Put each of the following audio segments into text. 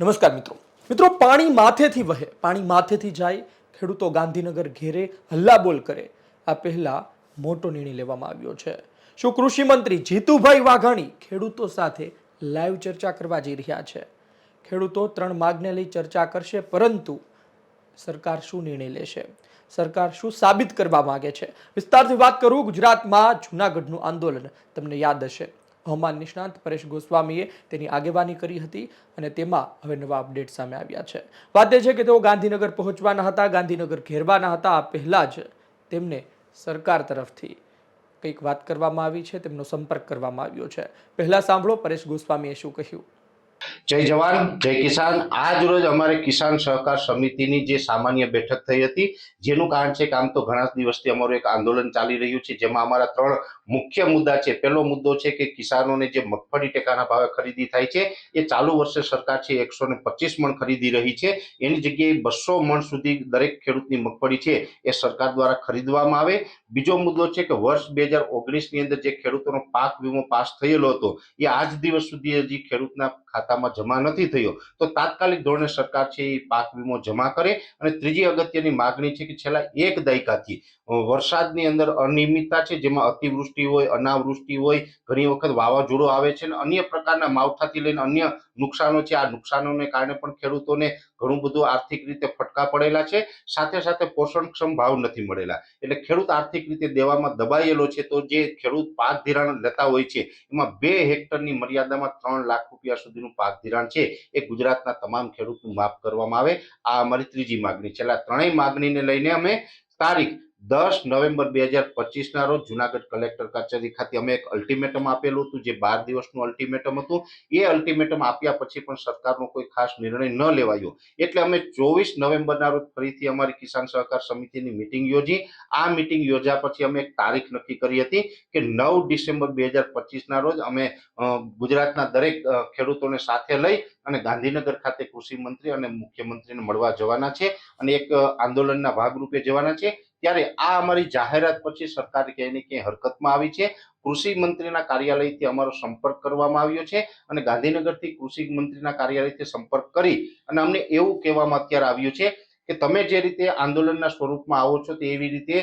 નમસ્કાર મિત્રો. મિત્રો, પાણી માથેથી વહે. પાણી માથેથી જાય, ખેડૂતો ગાંધીનગર ઘેરે હલ્લાબોલ કરે. આ પહેલા મોટો નિર્ણય લેવામાં આવ્યો છે. શું કૃષિ મંત્રી જીતુભાઈ વાઘાણી ખેડૂતો સાથે લાઈવ ચર્ચા કરવા જઈ રહ્યા છે? ખેડૂતો ત્રણ માગને લઈ ચર્ચા કરશે, પરંતુ સરકાર શું નિર્ણય લેશે? સરકાર શું સાબિત કરવા માંગે છે? વિસ્તારથી વાત કરું ગુજરાતમાં જૂનાગઢનું આંદોલન. તમને યાદ હશે. હવામાન નિષ્ણાંત પરેશ ગોસ્વામીએ તેની આગેવાની કરી હતી અને તેમાં હવે નવા અપડેટ સામે આવ્યા છે. વાત એ છે કે તેઓ ગાંધીનગર પહોંચવાના હતા, ગાંધીનગર ઘેરવાના હતા. આ પહેલાં જ તેમને સરકાર તરફથી કંઈક વાત કરવામાં આવી છે, તેમનો સંપર્ક કરવામાં આવ્યો છે. પહેલા સાંભળો પરેશ ગોસ્વામીએ શું કહ્યું. જય જવાન, જય કિસાન. આજ રોજ અમારે કિસાન સહકાર સમિતિની જે સામાન્ય બેઠક થઈ હતી, જેનું કારણ છે કે આમ તો ઘણા દિવસથી અમારું એક આંદોલન ચાલી રહ્યું છે, જેમાં અમારા ત્રણ મુખ્ય મુદ્દા છે, પહેલો મુદ્દો છે કે કિસાનોને જે મગફળી ટેકાના ભાવે ખરીદી થાય છે, એ ચાલુ વર્ષે સરકાર છે એકસો ને પચીસ મણ ખરીદી રહી છે. એની જગ્યાએ બસો મણ સુધી દરેક ખેડૂતની મગફળી છે એ સરકાર દ્વારા ખરીદવામાં આવે. બીજો મુદ્દો છે કે વર્ષ બે હજાર ઓગણીસની અંદર જે ખેડૂતોનો પાક વીમો પાસ થયેલો હતો, એ આજ દિવસ સુધી હજી ખેડૂતના ખાતામાં જમા નથી થયો. તો તાત્કાલિક ધોરણે સરકાર છે એ પાક વીમો જમા કરે. અને ત્રીજી અગત્યની માગણી છે કે છેલ્લા એક દાયકાથી વરસાદની અંદર અનિયમિતતા છે, જેમાં અતિવૃષ્ટિ હોય, અનાવૃષ્ટિ હોય, ઘણી વખત વાવાઝોડું આવે છે અને અન્ય પ્રકારના માવઠાથી લઈને અન્ય નુકસાનો છે. આ નુકસાનોને કારણે પણ ખેડૂતોને ઘણું બધું આર્થિક રીતે ફટકા પડેલા છે. સાથે સાથે પોષણક્ષમ ભાવ નથી મળેલા. એટલે ખેડૂત આર્થિક રીતે દેવામાં દબાયેલો છે તો જે ખેડૂત પાક ધિરાણ લેતા હોય છે, એમાં બે હેક્ટરની મર્યાદામાં ત્રણ લાખ રૂપિયા સુધીનું પાક ધિરાણ છે. એ ગુજરાતના તમામ ખેડૂતનું માફ કરવામાં આવે. આ અમારી ત્રીજી માગણી છે. એટલે ત્રણેય માગણીને લઈને અમે તારીખ દસ નવેમ્બર બે હજાર પચીસના રોજ જુનાગઢ કલેક્ટર કચેરી ખાતે અમે એક અલ્ટિમેટમ આપેલું હતું, જે બાર દિવસનું અલ્ટિમેટમ હતું. એ અલ્ટિમેટમ આપ્યા પછી પણ સરકારનો કોઈ ખાસ નિર્ણય ન લેવાયો. એટલે અમે ચોવીસ નવેમ્બરના રોજ ફરીથી અમારી કિસાન સહકાર સમિતિની મિટિંગ યોજી. આ મિટિંગ યોજ્યા પછી અમે એક તારીખ નક્કી કરી હતી કે નવ ડિસેમ્બર બે હજાર પચીસના રોજ અમે ગુજરાતના દરેક ખેડૂતોને સાથે લઈ અને ગાંધીનગર ખાતે કૃષિ મંત્રી અને મુખ્યમંત્રીને મળવા જવાના છે અને એક આંદોલનના ભાગરૂપે જવાના છે. ત્યારે આ અમારી જાહેરાત પછી સરકાર ક્યાંય ક્યાંય હરકતમાં આવી છે. કૃષિ મંત્રીના કાર્યાલયથી અમારો સંપર્ક કરવામાં આવ્યો છે અને ગાંધીનગરથી કૃષિ મંત્રીના કાર્યાલયથી સંપર્ક કરી અને અમને એવું કહેવામાં અત્યારે આવ્યું છે કે તમે જે રીતે આંદોલનના સ્વરૂપમાં આવો છો તે એવી રીતે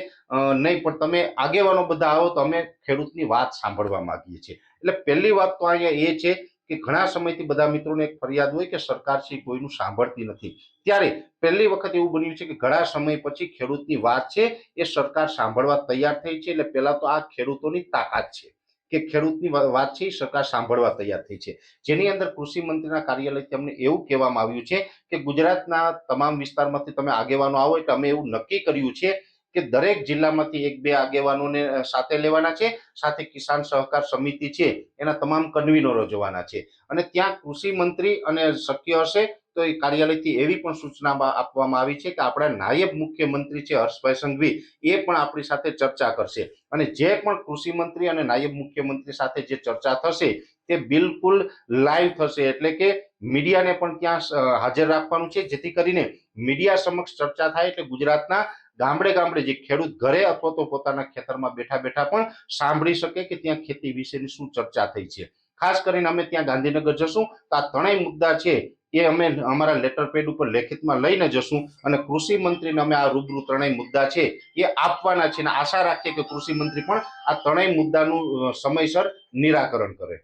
નહીં, પણ તમે આગેવાનો બધા આવો તો અમે ખેડૂતની વાત સાંભળવા માંગીએ છીએ. એટલે પહેલી વાત તો અહીંયા એ છે કે ઘણા સમયથી બધા મિત્રોને એક ફરિયાદ હોય કે સરકાર એ કોઈનું સાંભળતી નથી. ત્યારે પહેલી વખત એવું બન્યું છે કે ઘણા સમય પછી ખેડૂતની વાત છે એ સરકાર સાંભળવા તૈયાર થઈ છે એટલે પહેલા તો આ ખેડૂતોની તાકાત છે કે ખેડૂતની વાત છે સરકાર સાંભળવા તૈયાર થઈ છે. જેની અંદર કૃષિ મંત્રીના કાર્યાલયથી અમને એવું કહેવામાં આવ્યું છે કે ગુજરાતના તમામ વિસ્તારમાંથી તમે આગેવાનો આવો એટલે અમે એવું નક્કી કર્યું છે કે દરેક જિલ્લામાંથી એક બે આગેવાનોને સાથે લેવાના છે, સાથે કિસાન સહકાર સમિતિ છે, એના તમામ કન્વીનરો જવાના છે. અને ત્યાં કૃષિ મંત્રી અને શક્ય હશે તો એ કાર્યાલયથી એવી પણ સૂચના આપવામાં આવી છે કે આપણા નાયબ મુખ્યમંત્રી છે હર્ષભાઈ સંઘવી, એ પણ આપણી સાથે ચર્ચા કરશે. અને જે પણ કૃષિ મંત્રી અને નાયબ મુખ્યમંત્રી સાથે જે ચર્ચા થશે, તે બિલકુલ લાઈવ થશે. એટલે કે મીડિયાને પણ ત્યાં હાજર રાખવાનું છે, જેથી કરીને મીડિયા સમક્ષ ચર્ચા થાય એટલે ગુજરાતના ગામડે ગામડે જે ખેડૂત ઘરે અથવા તો પોતાના ખેતરમાં બેઠા બેઠા પણ સાંભળી શકે કે ત્યાં ખેતી વિશેની શું ચર્ચા થઈ છે. ખાસ કરીને અમે ત્યાં ગાંધીનગર જશું તો આ ત્રણેય મુદ્દા છે એ અમે અમારા લેટર પેડ ઉપર લેખિતમાં લઈને જશું અને કૃષિ મંત્રીને અમે આ રૂબરૂ ત્રણેય મુદ્દા છે એ આપવાના છે અને આશા રાખીએ કે કૃષિ મંત્રી પણ આ ત્રણેય મુદ્દાનું સમયસર નિરાકરણ કરે.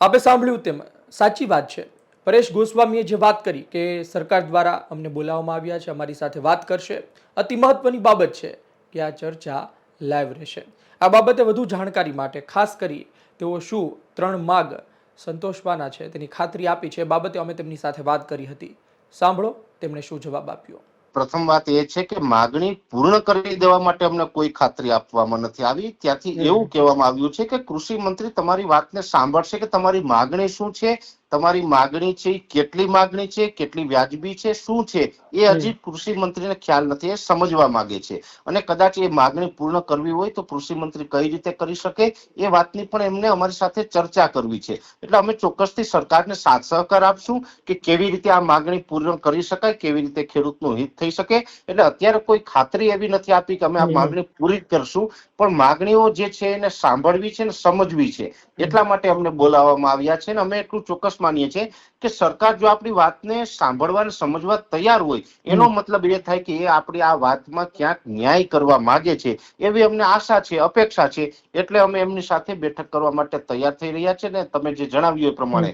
આપે સાંભળ્યું તેમ સાચી વાત છે. પરેશ ગોસ્વામીએ જે વાત કરી કે સરકાર દ્વારા અમને બોલાવવામાં આવ્યા છે અમારી સાથે વાત કરશે અતિ મહત્વની બાબત છે કે આ ચર્ચા લાઈવ રહેશે. આ બાબતે વધુ જાણકારી માટે ખાસ કરી તેઓ શું ત્રણ માગ સંતોષવાના છે તેની ખાતરી આપી છે બાબતે અમે તેમની સાથે વાત કરી હતી. સાંભળો તેમણે શું જવાબ આપ્યો. પ્રથમ વાત એ છે કે માગણી પૂર્ણ કરી દેવા માટે અમને કોઈ ખાતરી આપવામાં નથી આવી. ત્યાંથી એવું કહેવામાં આવ્યું છે કે કૃષિ મંત્રી તમારી વાતને સાંભળશે કે તમારી માગણી શું છે તમારી માગણી છે કેટલી માગણી છે કેટલી વ્યાજબી છે શું છે એ હજી કૃષિ મંત્રીને ખ્યાલ નથી એ સમજવા માંગે છે. અને કદાચ એ માગણી પૂર્ણ કરવી હોય તો કૃષિ મંત્રી કઈ રીતે કરી શકે એ વાતની પણ એમને અમારી સાથે ચર્ચા કરવી છે. એટલે અમે ચોક્કસથી સરકારને સાથ સહકાર આપશું કે કેવી રીતે આ માગણી પૂર્ણ કરી શકાય કેવી રીતે ખેડૂતનું હિત થઈ શકે. એટલે અત્યારે કોઈ ખાતરી એવી નથી આપી કે અમે આ માગણી પૂરી કરશું પણ માગણીઓ જે છે એને સાંભળવી છે ને સમજવી છે એટલા માટે અમને બોલાવવામાં આવ્યા છે ને અમે એટલું ચોક્કસ માનીએ છીએ કે સરકાર જો આપણી વાતને સાંભળવા અને સમજવા તૈયાર હોય એનો મતલબ એ થાય કે એ આપણી આ વાતમાં ક્યાંક ન્યાય કરવા માંગે છે. એવી અમને આશા છે અપેક્ષા છે એટલે અમે એમની સાથે બેઠક કરવા માટે તૈયાર થઈ રહ્યા છે ને તમે જે જણાવ્યું એ પ્રમાણે.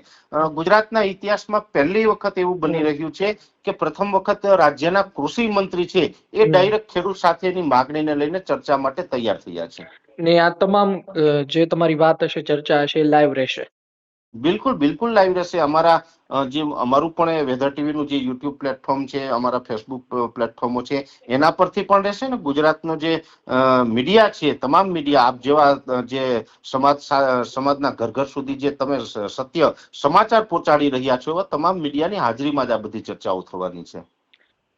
ગુજરાતના ઇતિહાસમાં પહેલી વખત એવું બની રહ્યું છે કે પ્રથમ વખત રાજ્યના કૃષિ મંત્રી છે એ ડાયરેક્ટ ખેડૂત સાથેની માગણીને લઈને ચર્ચા માટે તૈયાર થયા છે. ને આ તમામ જે તમારી વાત હશે ચર્ચા હશે લાઈવ રહેશે. બિલકુલ બિલકુલ લાઈવ રહેશે. અમારા જે અમારું પણ વેધર ટીવી નું જે યુટ્યુબ પ્લેટફોર્મ છે અમારા ફેસબુક પ્લેટફોર્મો છે એના પરથી પણ રહેશે ને ગુજરાતનો જે મીડિયા છે તમામ મીડિયા આપ જેવા જે સમાજ સમાજના ઘર ઘર સુધી જે તમે સત્ય સમાચાર પહોંચાડી રહ્યા છો એવા તમામ મીડિયાની હાજરીમાં જ આ બધી ચર્ચાઓ થવાની છે.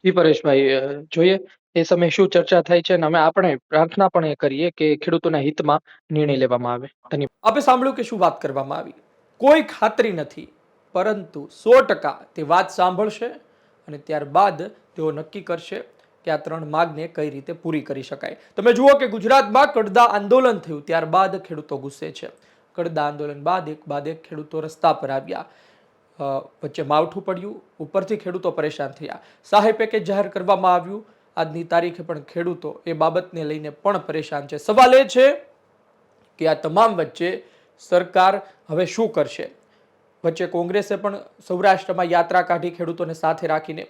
જી પરેશભાઈ જોઈએ એ સમયે શું ચર્ચા થાય છે અને અમે આપણે પ્રાર્થના પણ એ કરીએ કે ખેડૂતોના હિતમાં નિર્ણય લેવામાં આવે. ધન્યવાદ. આપણે સાંભળ્યું કે શું વાત કરવામાં આવી? કોઈ ખાતરી નથી. પરંતુ સો ટકા તે વાત સાંભળશે અને ત્યારબાદ તેઓ નક્કી કરશે કે આ ત્રણ માગને કઈ રીતે પૂરી કરી શકાય. તમે જુઓ કે ગુજરાતમાં કડદા આંદોલન થયું, ત્યારબાદ ખેડૂતો ગુસ્સે છે. કડદા આંદોલન બાદ એક બાદ એક ખેડૂતો રસ્તા પર આવ્યા. વચ્ચે માવઠું પડ્યું, ઉપરથી ખેડૂતો પરેશાન થયા. સહાય પેકેજ જાહેર કરવામાં આવ્યું. આજની તારીખે પણ ખેડૂતો એ બાબતને લઈને પણ પરેશાન છે. સવાલ એ છે કે આ તમામ વચ્ચે સરકાર હવે શું કરશે? વચ્ચે કોંગ્રેસે પણ સૌરાષ્ટ્રમાં યાત્રા કાઢી ખેડૂતોને સાથે રાખીને.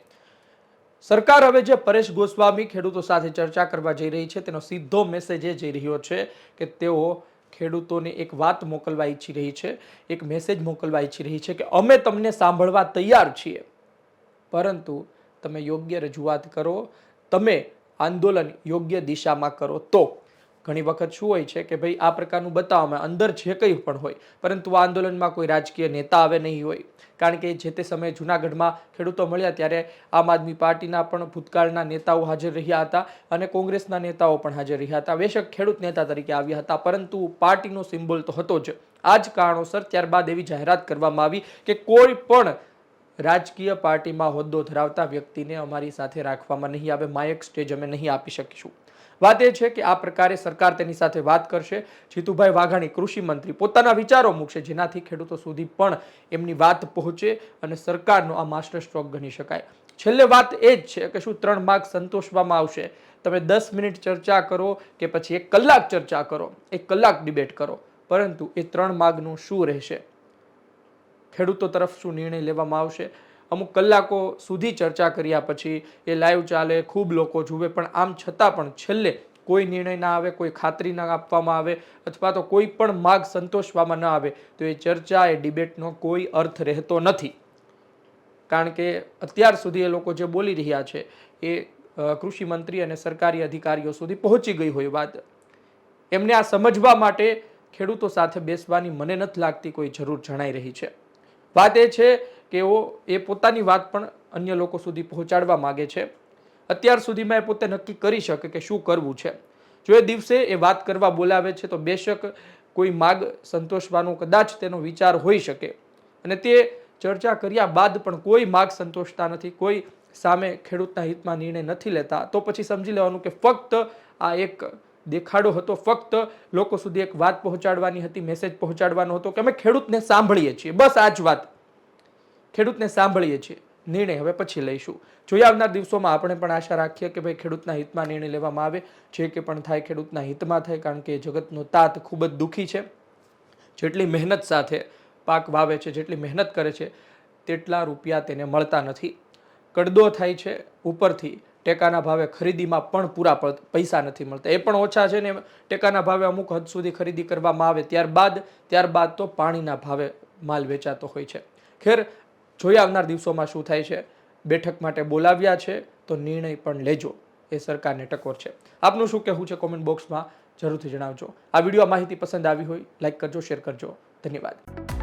સરકાર હવે જે પરેશ ગોસ્વામી ખેડૂતો સાથે ચર્ચા કરવા જઈ રહી છે, તેનો સીધો મેસેજ એ જઈ રહ્યો છે કે તેઓ ખેડૂતોને એક વાત મોકલવા ઈચ્છી રહી છે, એક મેસેજ મોકલવા ઈચ્છી રહી છે કે અમે તમને સાંભળવા તૈયાર છીએ. પરંતુ તમે યોગ્ય રજૂઆત કરો, તમે આંદોલન યોગ્ય દિશામાં કરો તો. ઘણી વખત શું હોય છે કે ભાઈ આ પ્રકારનું બતાવવામાં અંદર જે કંઈ પણ હોય, પરંતુ આ આંદોલનમાં કોઈ રાજકીય નેતા આવે નહીં હોય. કારણ કે જે તે સમયે જુનાગઢમાં ખેડૂતો મળ્યા ત્યારે આમ આદમી પાર્ટીના પણ ભૂતકાળના નેતાઓ હાજર રહ્યા હતા અને કોંગ્રેસના નેતાઓ પણ હાજર રહ્યા હતા. બેશક ખેડૂત નેતા તરીકે આવ્યા હતા, પરંતુ પાર્ટીનો સિમ્બોલ તો હતો જ. આ જ કારણોસર ત્યારબાદ એવી જાહેરાત કરવામાં આવી કે કોઈ પણ રાજકીય પાર્ટીમાં હોદ્દો ધરાવતા વ્યક્તિને અમારી સાથે રાખવામાં નહીં આવે, માયક સ્ટેજ અમે નહીં આપી શકીશું. વાત એ છે કે આ પ્રકારે સરકાર તેની સાથે વાત કરશે. જીતુભાઈ વાઘાણી કૃષિ મંત્રી પોતાના વિચારો મૂકશે, જેનાથી ખેડૂતો સુધી પણ એમની વાત પહોંચે અને સરકારનો આ માસ્ટર સ્ટ્રોક ગણી શકાય. છેલ્લે વાત એ જ છે કે શું ત્રણ માર્ગ સંતોષવામાં આવશે? તમે દસ મિનિટ ચર્ચા કરો કે પછી એક કલાક ચર્ચા કરો? એક કલાક ડિબેટ કરો. પરંતુ એ ત્રણ માર્ગનું શું રહેશે? ખેડૂતો તરફ શું નિર્ણય લેવામાં આવશે? અમુક કલાકો સુધી ચર્ચા કર્યા પછી એ લાઈવ ચાલે, ખૂબ લોકો જુએ, પણ આમ છતાં પણ છેલ્લે કોઈ નિર્ણય ના આવે, કોઈ ખાતરી ના આપવામાં આવે અથવા તો કોઈ પણ માગ સંતોષવામાં ન આવે, તો એ ચર્ચા, એ ડિબેટનો કોઈ અર્થ રહેતો નથી. કારણ કે અત્યાર સુધી એ લોકો જે બોલી રહ્યા છે એ કૃષિ મંત્રી અને સરકારી અધિકારીઓ સુધી પહોંચી ગઈ હોય વાત. એમને આ સમજવા માટે ખેડૂતો સાથે બેસવાની મને નથી લાગતી કોઈ જરૂર જણાઈ રહી છે. વાત એ છે કે એઓ એ પોતાની વાત પણ અન્ય લોકો સુધી પહોંચાડવા માગે છે. અત્યાર સુધીમાં એ પોતે નક્કી કરી શકે કે શું કરવું છે. જો એ દિવસે એ વાત કરવા બોલાવે છે તો બેશક કોઈ માગ સંતોષવાનો કદાચ તેનો વિચાર હોઈ શકે. અને તે ચર્ચા કર્યા બાદ પણ કોઈ માગ સંતોષતા નથી, કોઈ સામે ખેડૂતના હિતમાં નિર્ણય નથી લેતા. તો પછી સમજી લેવાનું કે ફક્ત આ એક દેખાડો હતો, ફક્ત લોકો સુધી એક વાત પહોંચાડવાની હતી મેસેજ પહોંચાડવાનો હતો કે અમે ખેડૂતને સાંભળીએ છીએ. બસ આ જ વાત. ખેડૂતને સાંભળીએ છીએ. નિર્ણય હવે પછી લઈશું. જોઈએ આવનાર દિવસોમાં આપણે પણ આશા રાખીએ કે ભાઈ ખેડૂતના હિતમાં નિર્ણય લેવામાં આવે. જે કે પણ થાય ખેડૂતના હિતમાં થાય કારણ કે જગતનો તાત ખૂબ જ દુઃખી છે. જેટલી મહેનત સાથે પાક વાવે છે, જેટલી મહેનત કરે છે, તેટલા રૂપિયા તેને મળતા નથી. કડદો થાય છે, ઉપરથી ટેકાના ભાવે ખરીદીમાં પણ પૂરા પૈસા નથી મળતા. એ પણ ઓછા છે ને ટેકાના ભાવે અમુક હદ સુધી ખરીદી કરવામાં આવે ત્યારબાદ ત્યારબાદ તો પાણીના ભાવે માલ વેચાતો હોય છે. ખેર જોઈએ આવનાર દિવસોમાં શું થાય છે? બેઠક માટે બોલાવ્યા છે, તો નિર્ણય પણ લેજો. એ સરકારને ટકોર છે. આપનું શું કહેવું છે કોમેન્ટ બોક્સમાં જરૂરથી જણાવજો. આ વીડિયો માહિતી પસંદ આવી હોય લાઇક કરજો, શેર કરજો. ધન્યવાદ.